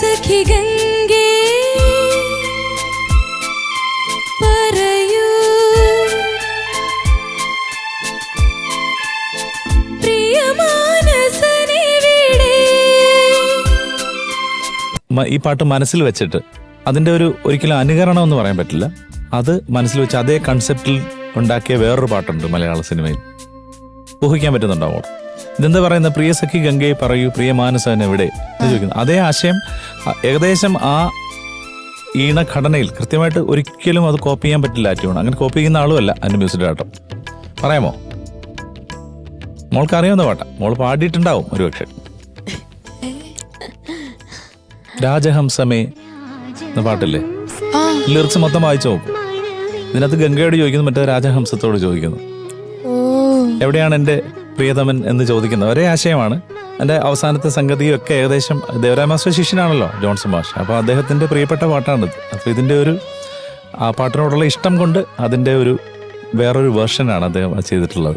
സഖി ഗംഗേ പറയൂ. ഈ പാട്ട് മനസ്സിൽ വെച്ചിട്ട് അതിന്റെ ഒരു ഒരിക്കലും അനുകരണം എന്ന് പറയാൻ പറ്റില്ല. അത് മനസ്സിൽ വെച്ച് അതേ കൺസെപ്റ്റിൽ ഉണ്ടാക്കിയ വേറൊരു പാട്ടുണ്ട് മലയാള സിനിമയിൽ. ഊഹിക്കാൻ പറ്റുന്നുണ്ടാവോ ഇതെന്താ പറയുന്ന? പ്രിയ സഖി ഗംഗയെ പറയൂ പ്രിയ മാനസൻ എവിടെ? ചോദിക്കുന്നു. അതേ ആശയം ഏകദേശം ആ ഈണഘടനയിൽ കൃത്യമായിട്ട് ഒരിക്കലും അത് കോപ്പി ചെയ്യാൻ പറ്റില്ല ആ ട്യൂൺ അങ്ങനെ കോപ്പി ചെയ്യുന്ന ആളുമല്ല അതിന്റെ മ്യൂസിക് ഡയറക്ടർ. പറയാമോ? മോൾക്ക് അറിയാവുന്ന പാട്ടാ. മോൾ പാടിയിട്ടുണ്ടാവും ഒരുപക്ഷെ. രാജഹംസമേ എന്ന പാട്ടില്ലേ? ലിറിക്സ് മൊത്തം വായിച്ചു നോക്കും. ഇതിനകത്ത് ഗംഗയോട് ചോദിക്കുന്നു മറ്റേ രാജഹംസത്തോട് ചോദിക്കുന്നു. എവിടെയാണ് എന്റെ പ്രിയതമൻ എന്ന് ചോദിക്കുന്നത് ഒരേ ആശയമാണ്. എന്റെ അവസാനത്തെ സംഗതിയും ഒക്കെ ഏകദേശം ദേവരായ ശിഷ്യനാണല്ലോ ജോൺസൺ മാഷ്. അപ്പോൾ അദ്ദേഹത്തിന്റെ പ്രിയപ്പെട്ട പാട്ടാണിത്. അപ്പോൾ ഇതിന്റെ ഒരു ആ പാട്ടിനോടുള്ള ഇഷ്ടം കൊണ്ട് അതിന്റെ ഒരു വേറൊരു വേർഷനാണ് അദ്ദേഹം ചെയ്തിട്ടുള്ളത്.